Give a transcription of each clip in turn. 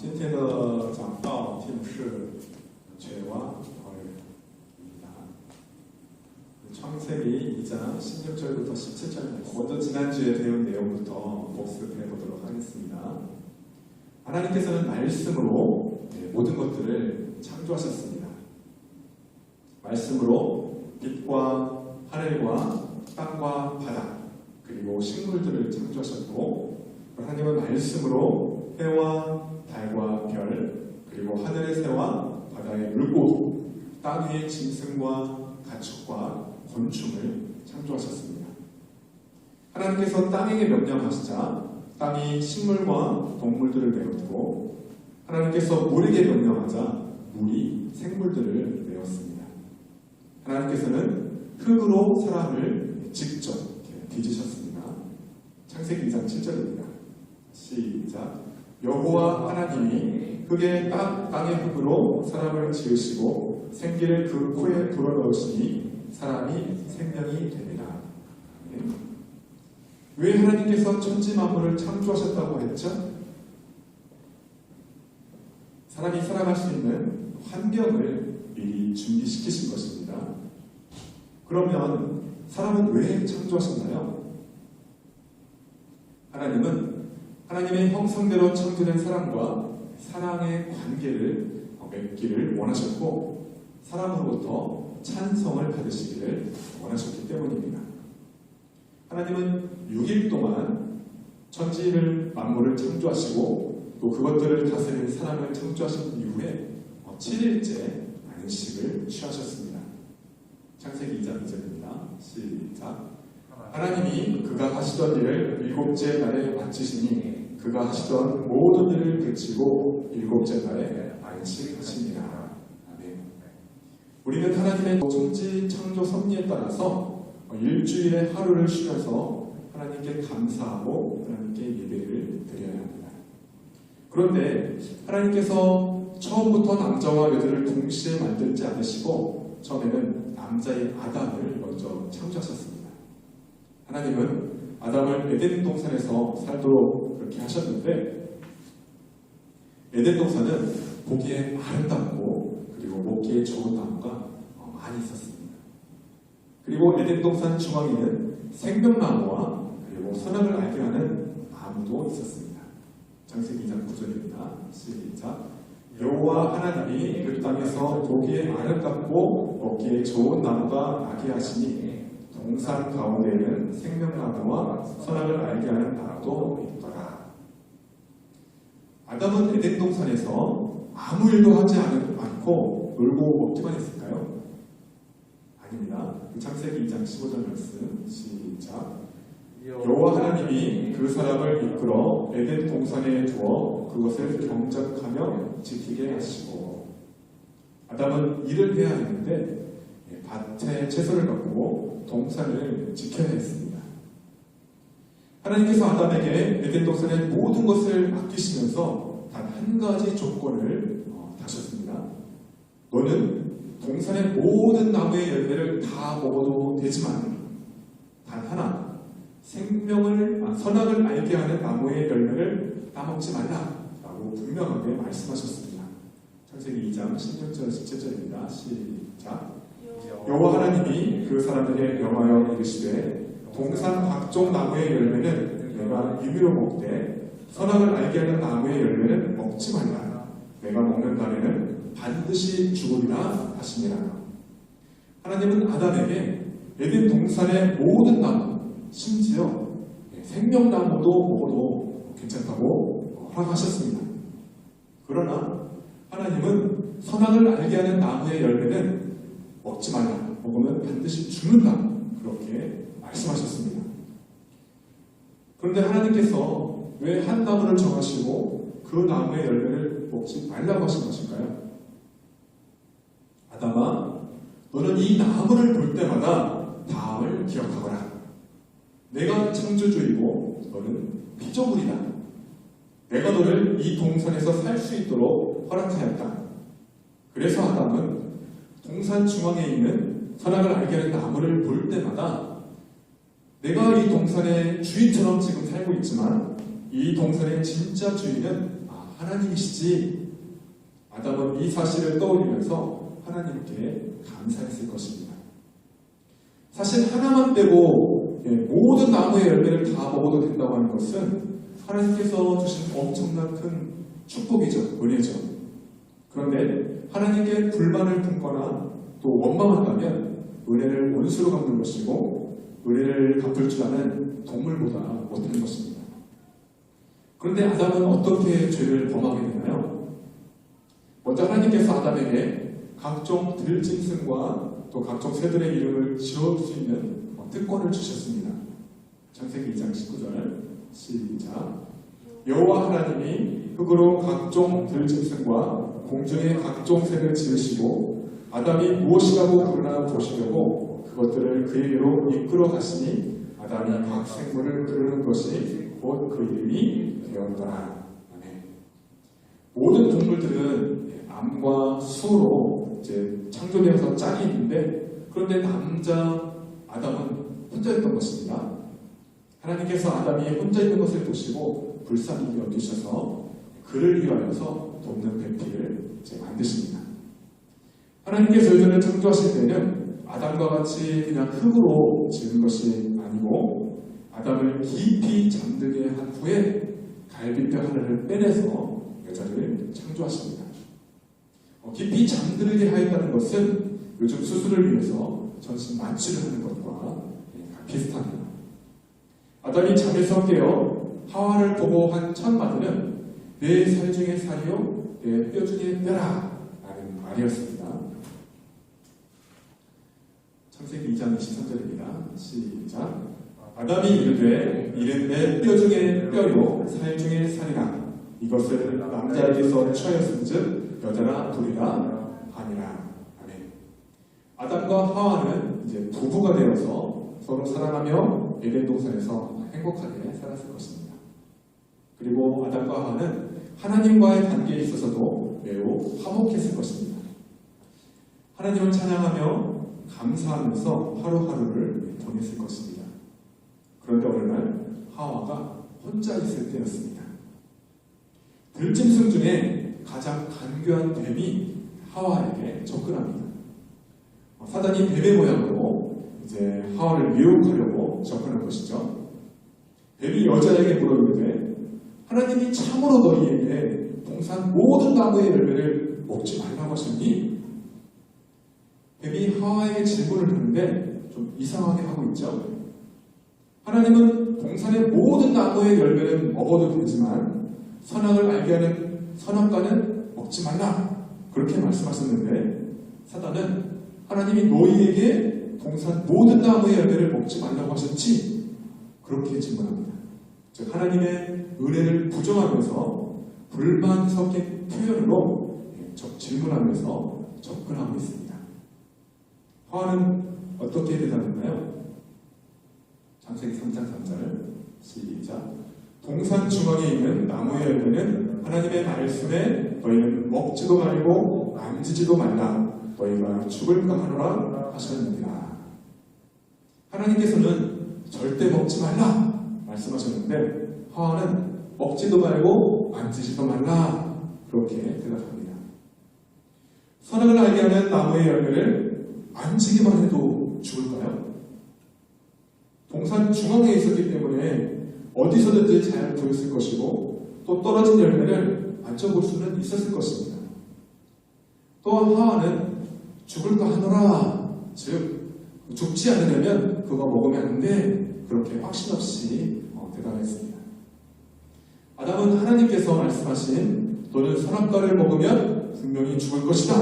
今天的讲道题目是죄와벌입니다 창세기 2장 16절부터 17절까지 먼저 지난주에 배운 내용부터 복습해 보도록 하겠습니다. 하나님께서는 말씀으로 네, 모든 것들을 창조하셨습니다. 말씀으로 빛과 하늘과 땅과 바다 그리고 식물들을 창조하셨고 하나님은 말씀으로 해와 달과 별 그리고 하늘의 새와 바다의 물고기 땅 위의 짐승과 가축과 곤충을 창조하셨습니다. 하나님께서 땅에게 명령하시자 땅이 식물과 동물들을 내어두고 하나님께서 물에게 명령하자 물이 생물들을 내었습니다. 하나님께서는 흙으로 사람을 직접 빚으셨습니다. 창세기 2장 7절입니다. 시작. 여호와 하나님이 흙의 땅, 땅의 흙으로 사람을 지으시고 생기를 그 코에 불어넣으시니 사람이 생명이 됩니다. 왜 하나님께서 천지 만물을 창조하셨다고 했죠? 사람이 살아갈 수 있는 환경을 미리 준비시키신 것입니다. 그러면 사람은 왜 창조하셨나요? 하나님은 하나님의 형상대로 창조된 사람과 사랑의 관계를 맺기를 원하셨고 사람으로부터 찬성을 받으시기를 원하셨기 때문입니다. 하나님은 6일 동안 천지를 만물을 창조하시고 또 그것들을 다스리는 사람을 창조하신 이후에 7일째 안식을 취하셨습니다. 창세기 2장 2절입니다. 시작. 하나님이 그가 하시던 일을 일곱째 날에 마치시니 그가 하시던 모든 일을 그치고 일곱째 날에 안식하십니다. 아멘. 우리는 하나님의 천지 창조 섭리에 따라서 일주일에 하루를 쉬면서 하나님께 감사하고 하나님께 예배를 드려야 합니다. 그런데 하나님께서 처음부터 남자와 여자를 동시에 만들지 않으시고 처음에는 남자의 아담을 먼저 창조하셨습니다. 하나님은 아담을 에덴 동산에서 살도록 그렇게 하셨는데 에덴 동산은 보기에 아름답고 그리고 먹기에 좋은 나무가 많이 있었습니다. 그리고 에덴 동산 중앙에는 생명나무와 그리고 선악을 알게 하는 나무도 있었습니다. 장세기 2장 9절입니다. 시작. 여호와 하나님이 그 땅에서 보기에 아름답고 먹기에 좋은 나무가 나게 하시니 동산 가운데에는 생명나무와 선악을 알게 하는 나무도 있더라. 아담은 에덴 동산에서 아무 일도 하지 않고 놀고 먹기만 했을까요? 아닙니다. 창세기 2장 15절 말씀 시작. 여호와 하나님이 그 사람을 이끌어 에덴 동산에 두어 그것을 경작하며 지키게 하시고 아담은 일을 해야 했는데 밭에 채소를 갖고 동산을 지켜야 했습니다. 하나님께서 아담에게 에덴 동산의 모든 것을 맡기시면서 단 한 가지 조건을 다셨습니다. 너는 동산의 모든 나무의 열매를 다 먹어도 되지만 단 하나 생명을 아, 선악을 알게 하는 나무의 열매를 따먹지 말라라고 분명하게 말씀하셨습니다. 창세기 2장 16절 17절입니다. 시작. 여호와 하나님이 그 사람에게 명하여 이르시되 동산 각종 나무의 열매는 내가 임의로 먹되 선악을 알게 하는 나무의 열매는 먹지 말라. 내가 먹는 날에는 반드시 죽으리라 하시니라. 하나님은 아담에게 에덴 동산의 모든 나무, 심지어 생명나무도 먹어도 괜찮다고 허락하셨습니다. 그러나 하나님은 선악을 알게 하는 나무의 열매는 먹지 말라. 먹으면 반드시 죽는다. 그렇게 말씀하셨습니다. 그런데 하나님께서 왜 한 나무를 정하시고 그 나무의 열매를 먹지 말라고 하신 것일까요? 아담아, 너는 이 나무를 볼 때마다 다음을 기억하거라. 내가 창조주이고 너는 피조물이다. 내가 너를 이 동산에서 살 수 있도록 허락하였다. 그래서 아담은 동산 중앙에 있는 선악을 알게 하는 나무를 볼 때마다 내가 이 동산의 주인처럼 지금 살고 있지만 이 동산의 진짜 주인은 하나님이시지. 아담은 이 사실을 떠올리면서 하나님께 감사했을 것입니다. 사실 하나만 빼고 예, 모든 나무의 열매를 다 먹어도 된다고 하는 것은 하나님께서 주신 엄청난 큰 축복이죠, 은혜죠. 그런데 하나님께 불만을 품거나 또 원망한다면 은혜를 원수로 갚는 것이고 은혜를 갚을 줄 아는 동물보다 못하는 것입니다. 그런데 아담은 어떻게 죄를 범하게 되나요? 먼저 하나님께서 아담에게 각종 들짐승과 또 각종 새들의 이름을 지을 수 있는 특권을 주셨습니다. 창세기 2장 19절 시작 여호와 하나님이 흙으로 각종 들짐승과 공중의 각종 새를 지으시고 아담이 무엇이라고 부르나 보시려고 그것들을 그에게로 이끌어 가시니 아담이 각 생물을 부르는 것이 곧 그 이름이 되었더라. 아멘. 모든 동물들은 암과 수로 이제 창조되어서 짝이 있는데 그런데 남자 아담은 혼자였던 것입니다. 하나님께서 아담이 혼자 있는 것을 보시고 불쌍히 여기셔서 그를 위하여서 돕는 배필을 이제 만드십니다. 하나님께서 저희들을 창조하실 때는 아담과 같이 그냥 흙으로 지은 것이 아니고 아담을 깊이 잠들게 한 후에 갈비뼈 하나를 빼내서 여자를 창조하십니다. 어, 깊이 잠들게 하였다는 것은 요즘 수술을 위해서 전신 마취를 하는 것과 예, 비슷합니다. 아담이 잠에서 깨어 하와를 보고 한첫 마디는 내살 중에 살이요 내 뼈 중에 뼈라 라는 말이었습니다. 창세기 2장 23절입니다. 시작 아담이 이르되 내뼈 중에 뼈요 살 중에 살이라 이것을 남자에게서 취하였은즉 여자라 부리라 하니라 아멘. 아담과 하와는 이제 부부가 되어서 서로 사랑하며 에덴 동산에서 행복하게 살았을 것입니다. 그리고 아담과 하와는 하나님과의 관계에 있어서도 매우 화목했을 것입니다. 하나님을 찬양하며 감사하면서 하루하루를 보냈을 것입니다. 하와가 혼자 있을 때였습니다. 들짐승 중에 가장 간교한 뱀이 하와에게 접근합니다. 어, 사단이 뱀의 모양으로 이제 하와를 유혹하려고 접근한 것이죠. 뱀이 여자에게 물어보는데 하나님이 참으로 너희에게 동산 모든 나무의 열매를 먹지 말라고 하셨니? 뱀이 하와에게 질문을 하는데 좀 이상하게 하고 있죠. 하나님은 동산의 모든 나무의 열매는 먹어도 되지만 선악을 알게 하는 선악과는 먹지 말라 그렇게 말씀하셨는데 사단은 하나님이 너희에게 동산 모든 나무의 열매를 먹지 말라고 하셨지 그렇게 질문합니다. 즉 하나님의 은혜를 부정하면서 불만 섞인 표현으로 적- 질문하면서 접근하고 있습니다. 화는 어떻게 대답했나요? 창세기 3장 3절 시작 동산 중앙에 있는 나무의 열매는 하나님의 말씀에 너희는 먹지도 말고 만지지도 말라. 너희가 죽을까 하노라 하셨느니라. 하나님께서는 절대 먹지 말라 말씀하셨는데 하와는 먹지도 말고 만지지도 말라. 그렇게 대답합니다. 선악을 알게 하는 나무의 열매를 만지기만 해도 죽을까요? 동산 중앙에 있었기 때문에 어디서든지 잘 보였을 것이고 또 떨어진 열매를 만져볼 수는 있었을 것입니다. 또한 하와는 죽을까 하노라 즉 죽지 않으려면 그거 먹으면 안 돼 그렇게 확신 없이 어, 대답했습니다. 아담은 하나님께서 말씀하신 너는 선악과를 먹으면 분명히 죽을 것이다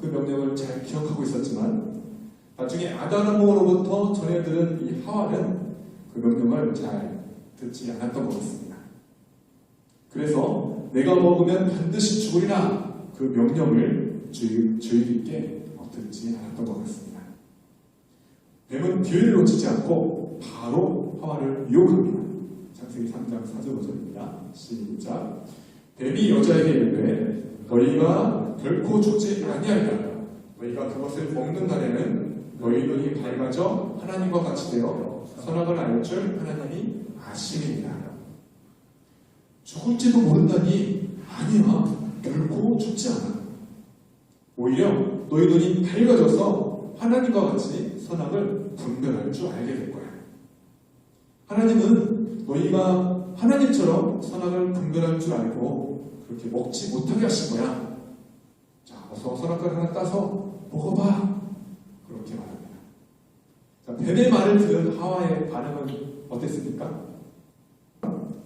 그 명령을 잘 기억하고 있었지만 나중에 아담으로부터 전해들은 이 하와는 그 명령을 잘 듣지 않았던 것 같습니다. 그래서 내가 먹으면 반드시 죽으리라 그 명령을 주의 깊게 듣지 않았던 것 같습니다. 뱀은 기회를 놓치지 않고 바로 하와를 유혹합니다. 창세기 3장 4절 5절입니다. 시작. 뱀이 여자에게 이르되 너희가 결코 죽지 아니하리라. 너희가 그것을 먹는 날에는 너희 눈이 밝아져 하나님과 같이 되어 선악을 알 줄 하나님이 아심이니라. 죽을지도 모른다니 아니야. 결코 죽지 않아. 오히려 너희 눈이 밝아져서 하나님과 같이 선악을 분별할 줄 알게 될 거야. 하나님은 너희가 하나님처럼 선악을 분별할 줄 알고 그렇게 먹지 못하게 하신 거야. 자, 어서 선악과를 하나 따서 먹어봐. 그렇게 말합니다. 자, 뱀의 말을 들은 하와의 반응은 어땠습니까?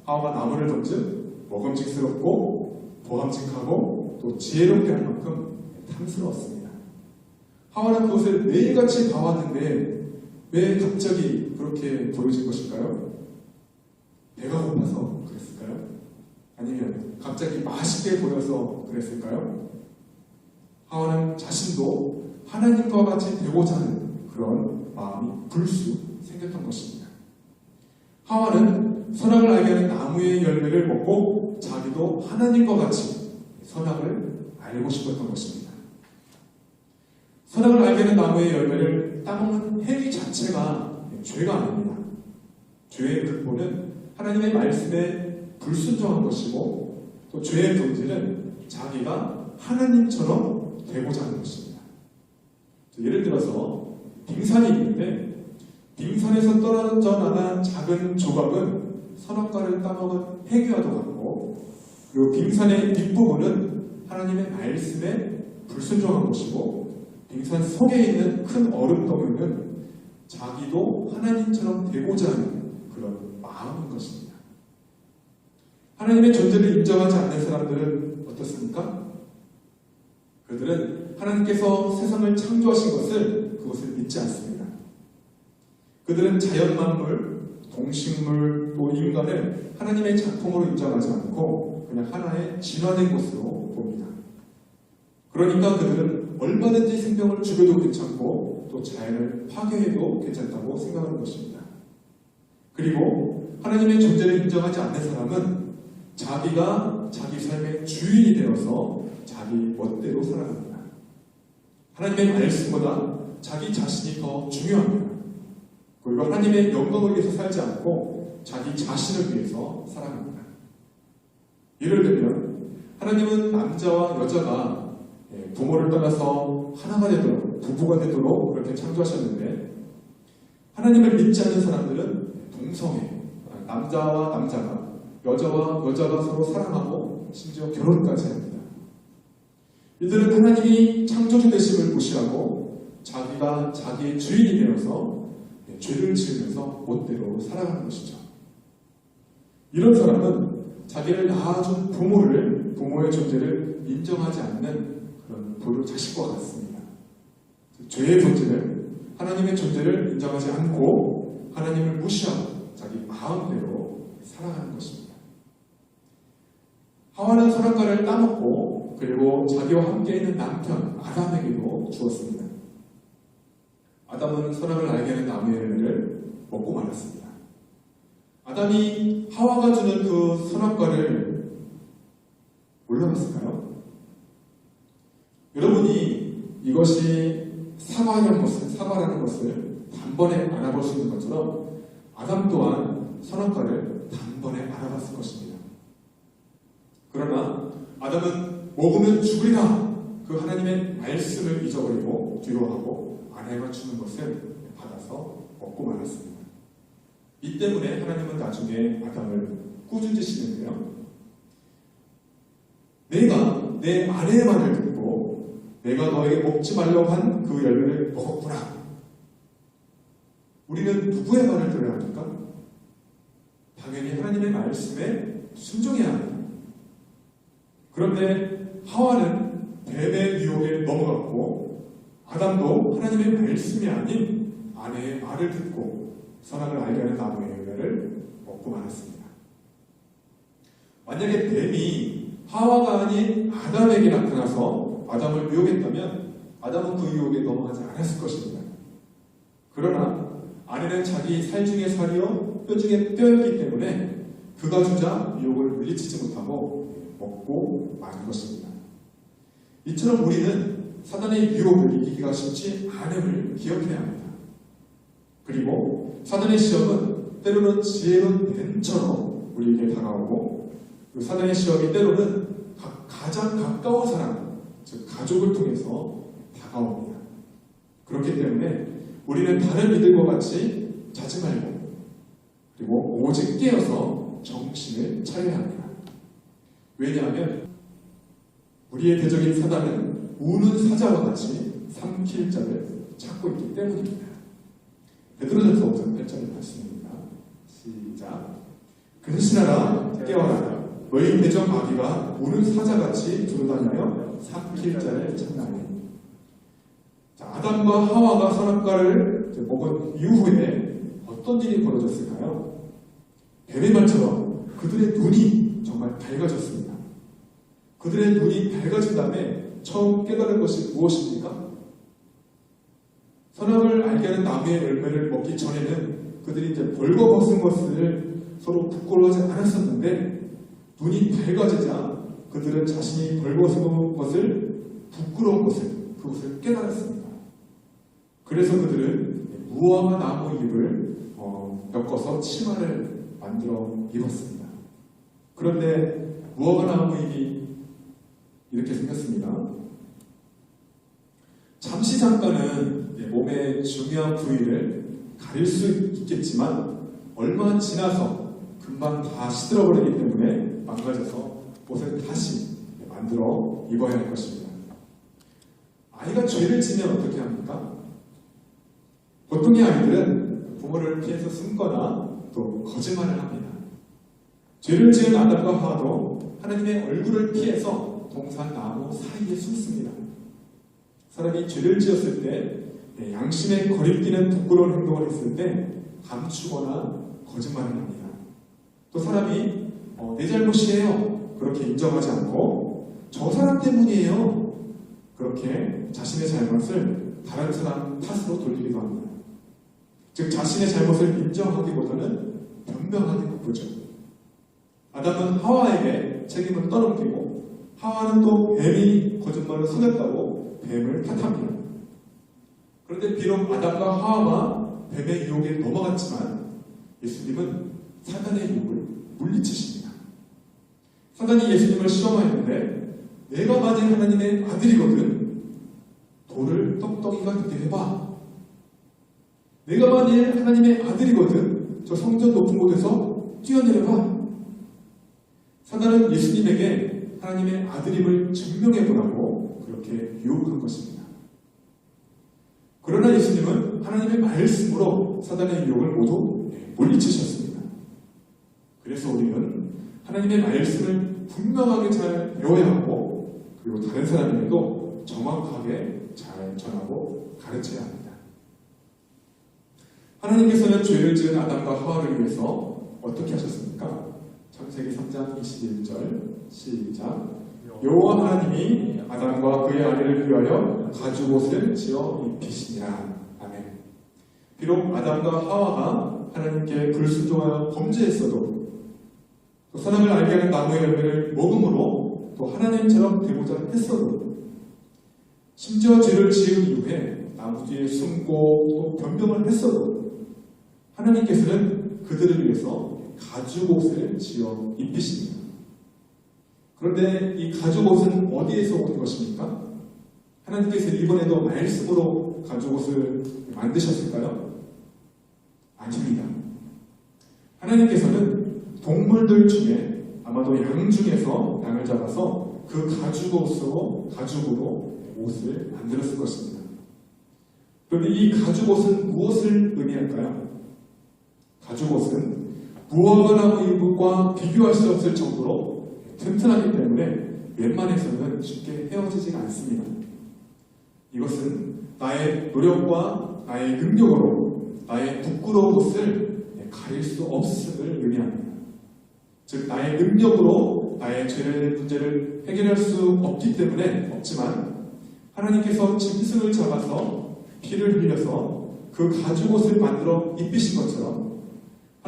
하와가 나무를 던져 먹음직스럽고 보함직하고 또 지혜롭게 할 만큼 탐스러웠습니다. 하와는 그것을 매일같이 봐왔는데 왜 갑자기 그렇게 보여진 것일까요? 배가 고파서 그랬을까요? 아니면 갑자기 맛있게 보여서 그랬을까요? 하와는 자신도 하나님과 같이 되고자 하는 그런 마음이 불쑥 생겼던 것입니다. 하와는 선악을 알게 하는 나무의 열매를 먹고 자기도 하나님과 같이 선악을 알고 싶었던 것입니다. 선악을 알게 하는 나무의 열매를 따먹는 행위 자체가 죄가 아닙니다. 죄의 근본은 하나님의 말씀에 불순종한 것이고 또 죄의 본질은 자기가 하나님처럼 되고자 하는 것입니다. 예를 들어서 빙산이 있는데 빙산에서 떨어져 나간 작은 조각은 선악과를 따먹은 해귀와도 같고 그리고 빙산의 뒷부분은 하나님의 말씀에 불순종한 것이고 빙산 속에 있는 큰 얼음 덩이는 자기도 하나님처럼 되고자 하는 그런 마음인 것입니다. 하나님의 존재를 인정하지 않는 사람들은 어떻습니까? 그들은 하나님께서 세상을 창조하신 것을 그것을 믿지 않습니다. 그들은 자연 만물, 동식물, 또 인간을 하나님의 작품으로 인정하지 않고 그냥 하나의 진화된 것으로 봅니다. 그러니까 그들은 얼마든지 생명을 죽여도 괜찮고 또 자연을 파괴해도 괜찮다고 생각하는 것입니다. 그리고 하나님의 존재를 인정하지 않는 사람은 자기가 자기 삶의 주인이 되어서 자기 멋대로 살아갑니다. 하나님의 말씀보다 자기 자신이 더 중요합니다. 그리고 하나님의 영광을 위해서 살지 않고 자기 자신을 위해서 살아갑니다. 예를 들면 하나님은 남자와 여자가 예, 부모를 떠나서 하나가 되도록 부부가 되도록 그렇게 창조하셨는데 하나님을 믿지 않는 사람들은 동성애 남자와 남자가 여자와 여자가 서로 사랑하고 심지어 결혼까지 합니다. 이들은 하나님이 창조주 되심을 무시하고 자기가 자기의 주인이 되어서 네, 죄를 지으면서 멋대로 살아가는 것이죠. 이런 사람은 자기를 낳아준 부모를 부모의 존재를 인정하지 않는 그런 불효 자식과 같습니다. 죄의 본질은 하나님의 존재를 인정하지 않고 하나님을 무시하고 자기 마음대로 살아가는 것입니다. 하와는 선악과를 따먹고 그리고 자기와 함께 있는 남편 아담에게도 주었습니다. 아담은 선악을 알게 하는 나무의 열매를 먹고 말았습니다. 아담이 하와가 주는 그 선악과를 몰라봤을까요? 여러분이 이것이 사과라는 것을, 사과라는 것을 단번에 알아볼 수 있는 것처럼 아담 또한 선악과를 단번에 알아봤을 것입니다. 그러나 아담은 먹으면 죽으리라 그 하나님의 말씀을 잊어버리고 뒤로하고 아내가 주는 것을 받아서 먹고 말았습니다. 이 때문에 하나님은 나중에 아담을 꾸짖으시는데요. 내가 내 아내의 말을 듣고 내가 너에게 먹지 말라고 한 그 열매를 먹었구나. 우리는 누구의 말을 들어야 합니까? 당연히 하나님의 말씀에 순종해야 합니다. 그런데 하와는 뱀의 유혹에 넘어갔고 아담도 하나님의 말씀이 아닌 아내의 말을 듣고 선악을 알게 하는 나무의 열매를 먹고 말았습니다. 만약에 뱀이 하와가 아닌 아담에게 나타나서 아담을 유혹했다면 아담은 그 유혹에 넘어가지 않았을 것입니다. 그러나 아내는 자기 살 중에 살이요 뼈 중에 뼈였기 때문에 그가 주자 유혹을 물리치지 못하고 먹고 마는 것입니다. 이처럼 우리는 사단의 유혹을 이기기가 쉽지 않음을 기억해야 합니다. 그리고 사단의 시험은 때로는 지혜로운 뱀처럼 우리에게 다가오고 그 사단의 시험이 때로는 가장 가까운 사람, 즉 가족을 통해서 다가옵니다. 그렇기 때문에 우리는 다른 이들과 같이 자지 말고 그리고 오직 깨어서 정신을 차려야 합니다. 왜냐하면 우리의 대적인 사단은 우는 사자와 같이 삼킬 자를 찾고 있기 때문입니다. 베드로전서 5장 8절의 말씀입니다. 시작. 근신하라 깨어라 너희 대적 마귀가 우는 사자같이 두루다니며 삼킬 자를 찾나니 자, 아담과 하와가 선악과를 먹은 이후에 어떤 일이 벌어졌을까요? 말처럼 그들의 눈이 정말 밝아졌습니다. 그들의 눈이 밝아진 다음에 처음 깨달은 것이 무엇입니까? 선악을 알게 하는 나무의 열매를 먹기 전에는 그들이 이제 벌거벗은 것을 서로 부끄러워하지 않았었는데 눈이 밝아지자 그들은 자신이 벌거벗은 것을 부끄러운 것을 그것을 깨달았습니다. 그래서 그들은 무화과 나무 잎을 어, 엮어서 치마를 만들어 입었습니다. 그런데 무화과 나무 잎이 이렇게 생겼습니다. 잠시 잠깐은 예, 몸의 중요한 부위를 가릴 수 있겠지만 얼마 지나서 금방 다 시들어버리기 때문에 망가져서 옷을 다시 만들어 입어야 할 것입니다. 아이가 죄를 지면 어떻게 합니까? 보통의 아이들은 부모를 피해서 숨거나 또 거짓말을 합니다. 죄를 지은 아담과 하와도 하나님의 얼굴을 피해서 동산 나무 사이에 숨습니다. 사람이 죄를 지었을 때 네, 양심에 거리끼는 부끄러운 행동을 했을 때 감추거나 거짓말을 합니다. 또 사람이 어, 내 잘못이에요. 그렇게 인정하지 않고 저 사람 때문이에요. 그렇게 자신의 잘못을 다른 사람 탓으로 돌리기도 합니다. 즉 자신의 잘못을 인정하기보다는 변명하기 바쁘죠. 아담은 하와에게 책임을 떠넘기고 하와는 또 뱀이 거짓말을 속였다고 뱀을 탓합니다. 그런데 비록 아담과 하와가 뱀의 유혹에 넘어갔지만 예수님은 사단의 유혹을 물리치십니다. 사단이 예수님을 시험하였는데 내가 만약 하나님의 아들이거든 돌을 떡떡이가 되게 해봐. 내가 만일 하나님의 아들이거든 저 성전 높은 곳에서 뛰어내려봐. 사단은 예수님에게 하나님의 아들임을 증명해 보라고 그렇게 유혹한 것입니다. 그러나 예수님은 하나님의 말씀으로 사단의 유혹을 모두 물리치셨습니다. 그래서 우리는 하나님의 말씀을 분명하게 잘 배워야 하고 그리고 다른 사람에게도 정확하게 잘 전하고 가르쳐야 합니다. 하나님께서는 죄를 지은 아담과 하와를 위해서 어떻게 하셨습니까? 창세기 3장 21절 시작. 여호와 하나님이 아담과 그의 아내를 위하여 가죽옷을 지어 입히시니라. 아멘. 비록 아담과 하와가 하나님께 불순종하여 범죄했어도 또 사람을 알게 하는 나무의 열매를 먹음으로 또 하나님처럼 되고자 했어도 심지어 죄를 지은 이후에 나무 뒤에 숨고 또 변명을 했어도 하나님께서는 그들을 위해서 가죽옷을 지어 입히십니다. 그런데 이 가죽옷은 어디에서 온 것입니까? 하나님께서 이번에도 말씀으로 가죽옷을 만드셨을까요? 아닙니다. 하나님께서는 동물들 중에 아마도 양 중에서 양을 잡아서 그 가죽옷으로 가죽으로 옷을 만들었을 것입니다. 그런데 이 가죽옷은 무엇을 의미할까요? 가죽옷은 무화과 나무 잎과 비교할 수 없을 정도로 튼튼하기 때문에 웬만해서는 쉽게 헤어지지가 않습니다. 이것은 나의 노력과 나의 능력으로 나의 부끄러운 것을 가릴 수 없음을 의미합니다. 즉 나의 능력으로 나의 죄의 문제를 해결할 수 없기 때문에 없지만 하나님께서 짐승을 잡아서 피를 흘려서 그 가죽옷을 만들어 입히신 것처럼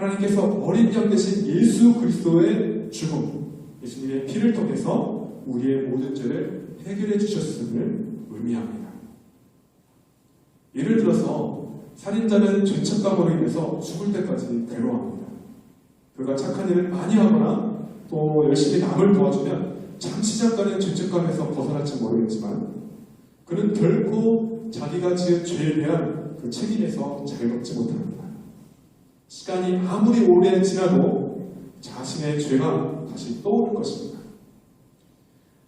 하나님께서 어린 양 대신 예수 그리스도의 죽음, 예수님의 피를 통해서 우리의 모든 죄를 해결해 주셨음을 의미합니다. 예를 들어서 살인자는 죄책감으로 인해서 죽을 때까지 괴로워합니다. 그가 착한 일을 많이 하거나 또 열심히 남을 도와주면 잠시 잠깐의 죄책감에서 벗어날지 모르겠지만 그는 결코 자기가 지은 죄에 대한 그 책임에서 자유롭지 못합니다. 시간이 아무리 오래 지나도 자신의 죄가 다시 떠오를 것입니다.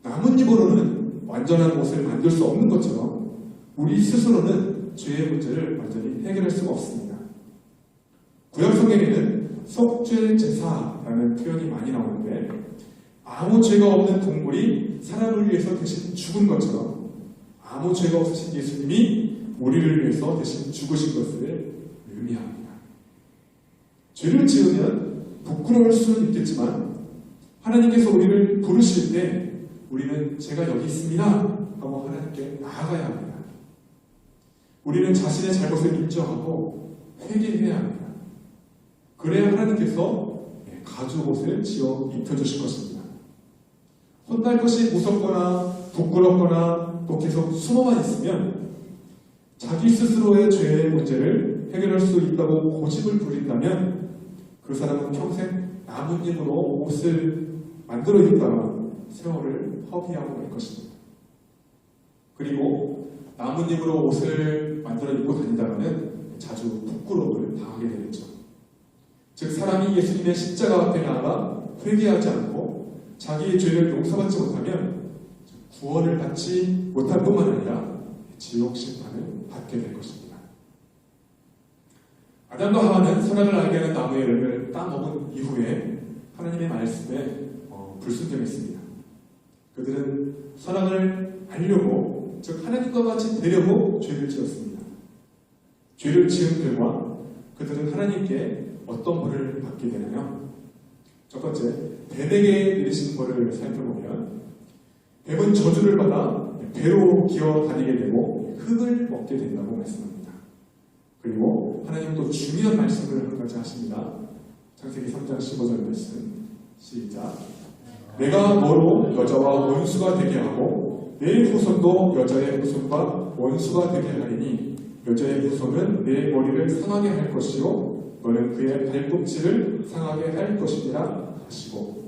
나뭇잎으로는 완전한 옷을 만들 수 없는 것처럼 우리 스스로는 죄의 문제를 완전히 해결할 수가 없습니다. 구약 성경에는 속죄 제사라는 표현이 많이 나오는데 아무 죄가 없는 동물이 사람을 위해서 대신 죽은 것처럼 아무 죄가 없으신 예수님이 우리를 위해서 대신 죽으신 것을 의미합니다. 죄를 지으면 부끄러울 수는 있겠지만 하나님께서 우리를 부르실 때 우리는 제가 여기 있습니다 하고 하나님께 나아가야 합니다. 우리는 자신의 잘못을 인정하고 회개해야 합니다. 그래야 하나님께서 가죽 옷을 지어 입혀주실 것입니다. 혼날 것이 무섭거나 부끄럽거나 또 계속 숨어만 있으면 자기 스스로의 죄의 문제를 해결할 수 있다고 고집을 부린다면 그 사람은 평생 나뭇잎으로 옷을 만들어 입다가 세월을 허비하고 갈 것입니다. 그리고 나뭇잎으로 옷을 만들어 입고 다니다가는 자주 부끄러움을 당하게 되겠죠. 즉 사람이 예수님의 십자가 앞에 나아가 회개하지 않고 자기의 죄를 용서받지 못하면 구원을 받지 못할 뿐만 아니라 지옥 심판을 받게 될 것입니다. 아담과 하와는 선악을 알게 하는 나무의 열매를 따먹은 이후에 하나님의 말씀에 어, 불순종했습니다. 그들은 선악을 알려고 즉 하나님과 같이 되려고 죄를 지었습니다. 죄를 지은 결과 그들은 하나님께 어떤 벌을 받게 되나요? 첫 번째, 뱀에게 내리신 벌을 살펴보면 뱀은 저주를 받아 배로 기어 다니게 되고 흙을 먹게 된다고 말씀합니다. 그리고 하나님도 중요한 말씀을 한 가지 하십니다. 창세기 3장 15절 말씀 시작 내가 너로 여자와 원수가 되게 하고 내 후손도 여자의 후손과 원수가 되게 하리니 여자의 후손은 내 머리를 상하게 할 것이요 너는 그의 발꿈치를 상하게 할 것이니라 하시고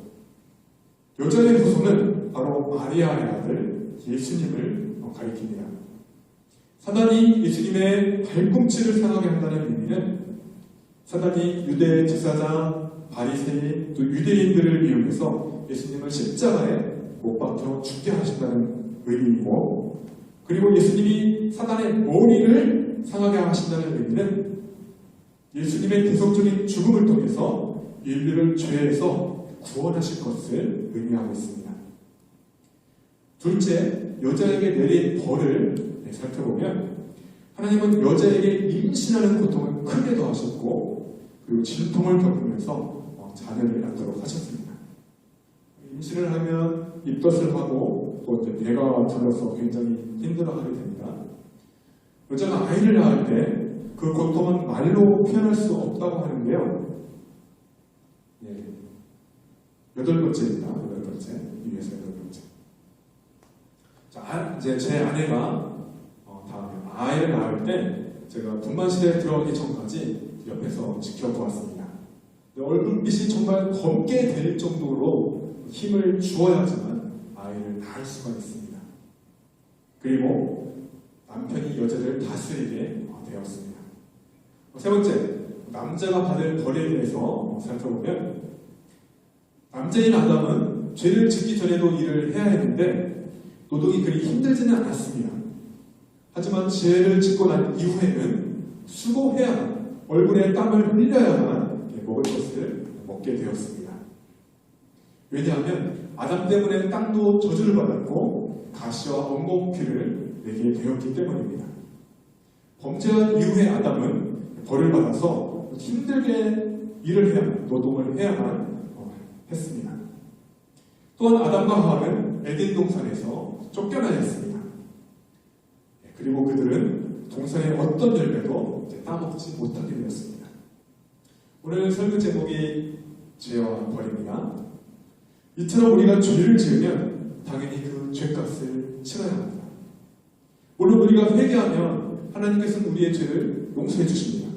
여자의 후손은 바로 마리아의 아들 예수님을 가리킵니다. 사단이 예수님의 발꿈치를 상하게 한다는 의미는 사단이 유대 제사장, 바리새인, 또 유대인들을 이용해서 예수님을 십자가에 못 박혀 죽게 하신다는 의미이고 그리고 예수님이 사단의 머리를 상하게 하신다는 의미는 예수님의 대속적인 죽음을 통해서 인류를 죄에서 구원하실 것을 의미하고 있습니다. 둘째, 여자에게 내린 벌을 살펴보면 하나님은 여자에게 임신하는 고통을 크게 더하셨고 그리고 진통을 겪으면서 자녀를 낳도록 하셨습니다. 임신을 하면 입덧을 하고 또 이제 배가 불러서 굉장히 힘들어하게 됩니다. 여자가 아이를 낳을 때 그 고통은 말로 표현할 수 없다고 하는데요. 예. 여덟 번째입니다. 여덟 번째. 위에서 여덟 번째. 자, 아, 이제 제 아내가 어, 아이를 낳을 때 제가 분만실에 들어가기 전까지 옆에서 지켜보았습니다. 얼굴빛이 정말 검게 될 정도로 힘을 주어야지만 아이를 낳을 수가 있습니다. 그리고 남편이 여자를 다스리게 되었습니다. 세 번째, 남자가 받을 벌에 대해서 살펴보면 남자인 아담은 죄를 짓기 전에도 일을 해야 했는데 노동이 그리 힘들지는 않았습니다. 하지만 죄를 짓고 난 이후에는 수고해야만 얼굴에 땀을 흘려야만 먹을 것을 먹게 되었습니다. 왜냐하면 아담 때문에 땅도 저주를 받았고 가시와 엉겅퀴를 내게 되었기 때문입니다. 범죄한 이후에 아담은 벌을 받아서 힘들게 일을 해야만 노동을 해야만 했습니다. 또한 아담과 하와는 에덴 동산에서 쫓겨나였습니다. 그리고 그들은 동산의 어떤 열매도 따먹지 못하게 되었습니다. 오늘 설교 제목이 죄와 벌입니다. 이처럼 우리가 죄를 지으면 당연히 그 죄값을 치러야 합니다. 물론 우리가 회개하면 하나님께서는 우리의 죄를 용서해 주십니다.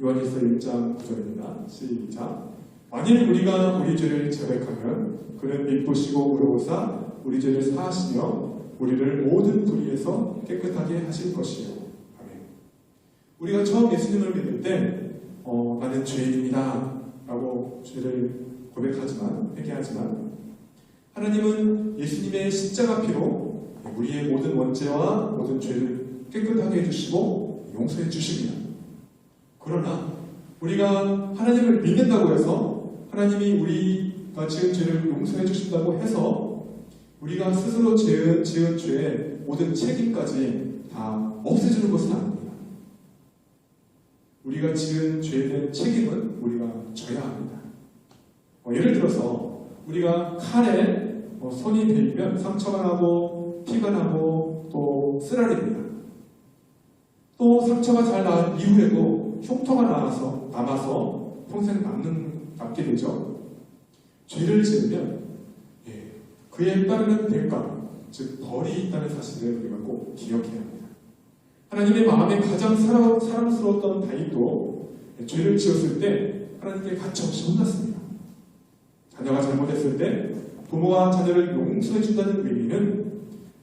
요한일서 1장 9절입니다. 시작. 만일 우리가 우리 죄를 자백하면 그는 믿으시고 의로우사 우리 죄를 사하시며 우리를 모든 불의에서 깨끗하게 하실 것이요. 아멘. 우리가 처음 예수님을 믿을 때 어, 나는 죄인입니다 라고 죄를 고백하지만 회개하지만 하나님은 예수님의 십자가 피로 우리의 모든 원죄와 모든 죄를 깨끗하게 해주시고 용서해 주십니다. 그러나 우리가 하나님을 믿는다고 해서 하나님이 우리가 지은 죄를 용서해 주신다고 해서 우리가 스스로 지은, 지은 죄의 모든 책임까지 다 없애주는 것은 아닙니다. 우리가 지은 죄에 대한 책임은 우리가 져야 합니다. 어, 예를 들어서 우리가 칼에 어, 손이 베이면 상처가 나고 피가 나고 또 쓰라립니다. 또 상처가 잘 나은 이후에도 흉터가 나와서 남아서 평생 남는 남게 되죠. 죄를 지으면 예, 그에 따르는 대가, 즉 벌이 있다는 사실을 우리가 꼭 기억해야 합니다. 하나님의 마음에 가장 사랑, 사랑스러웠던 다윗도 죄를 지었을 때 하나님께 가차없이 혼났습니다. 자녀가 잘못했을 때 부모가 자녀를 용서해 준다는 의미는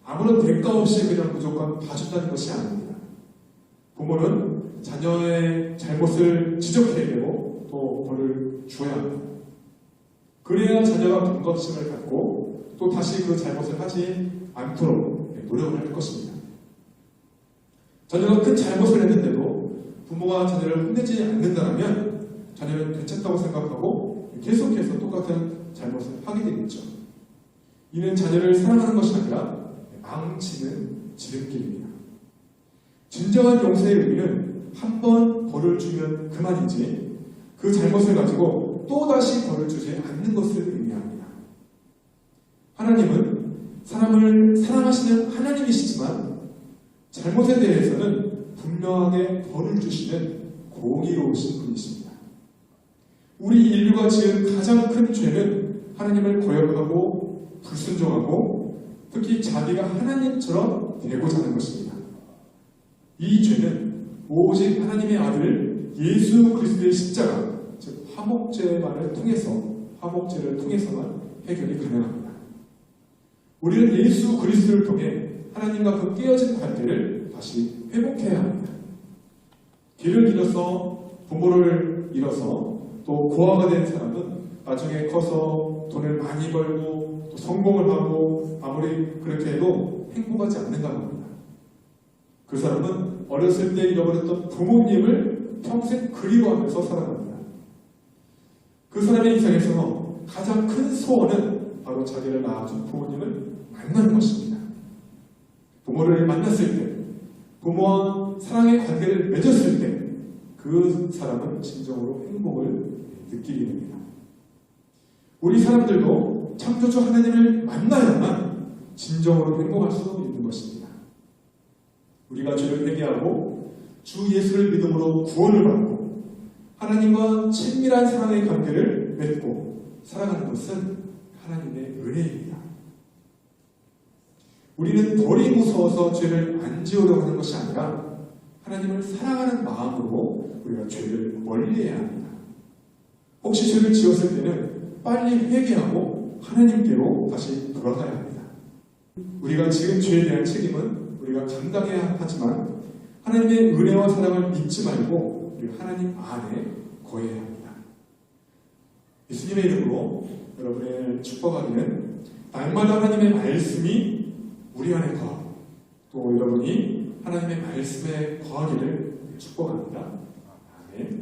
아무런 대가 없이 그냥 무조건 봐준다는 것이 아닙니다. 부모는 자녀의 잘못을 지적해야 되고 또 벌을 줘야 합니다. 그래야 자녀가 경각심을 갖고 또 다시 그 잘못을 하지 않도록 노력을 할 것입니다. 자녀가 큰 잘못을 했는데도 부모가 자녀를 혼내지 않는다면 자녀는 괜찮다고 생각하고 계속해서 똑같은 잘못을 하게 되겠죠. 이는 자녀를 사랑하는 것이 아니라 망치는 지름길입니다. 진정한 용서의 의미는 한 번 벌을 주면 그만이지 그 잘못을 가지고 또다시 벌을 주지 않는 것을 의미합니다. 하나님은 사람을 사랑하시는 하나님이시지만 잘못에 대해서는 분명하게 벌을 주시는 공의로우신 분이십니다. 우리 인류가 지은 가장 큰 죄는 하나님을 거역하고 불순종하고 특히 자기가 하나님처럼 되고자 하는 것입니다. 이 죄는 오직 하나님의 아들 예수 그리스도의 십자가, 즉 화목제만을 통해서 화목제를 통해서만 해결이 가능합니다. 우리는 예수 그리스도를 통해 하나님과 그 깨어진 관계를 다시 회복해야 합니다. 길을 잃어서 부모를 잃어서 또 고아가 된 사람은 나중에 커서 돈을 많이 벌고 또 성공을 하고 아무리 그렇게 해도 행복하지 않는다고 합니다. 그 사람은 어렸을 때 잃어버렸던 부모님을 평생 그리워하면서 살아갑니다. 그 사람의 인생에서 가장 큰 소원은 바로 자기를 낳아준 부모님을 만나는 것입니다. 부모를 만났을 때, 부모와 사랑의 관계를 맺었을 때, 그 사람은 진정으로 행복을 느끼게 됩니다. 우리 사람들도 창조주 하나님을 만나야만 진정으로 행복할 수 있는 것입니다. 우리가 죄를 회개하고 주 예수를 믿음으로 구원을 받고 하나님과 친밀한 사랑의 관계를 맺고 살아가는 것은 하나님의 은혜입니다. 우리는 벌이 무서워서 죄를 안 지으려고 하는 것이 아니라 하나님을 사랑하는 마음으로 우리가 죄를 멀리해야 합니다. 혹시 죄를 지었을 때는 빨리 회개하고 하나님께로 다시 돌아가야 합니다. 우리가 지은 죄에 대한 책임은 우리가 감당해야 하지만 하나님의 은혜와 사랑을 잊지 말고 우리 하나님 안에 거해야 합니다. 예수님의 이름으로 여러분의 축복하기는 날마다 하나님의 말씀이 우리 안에 거하고 또 여러분이 하나님의 말씀에 거하기를 축복합니다. 아멘.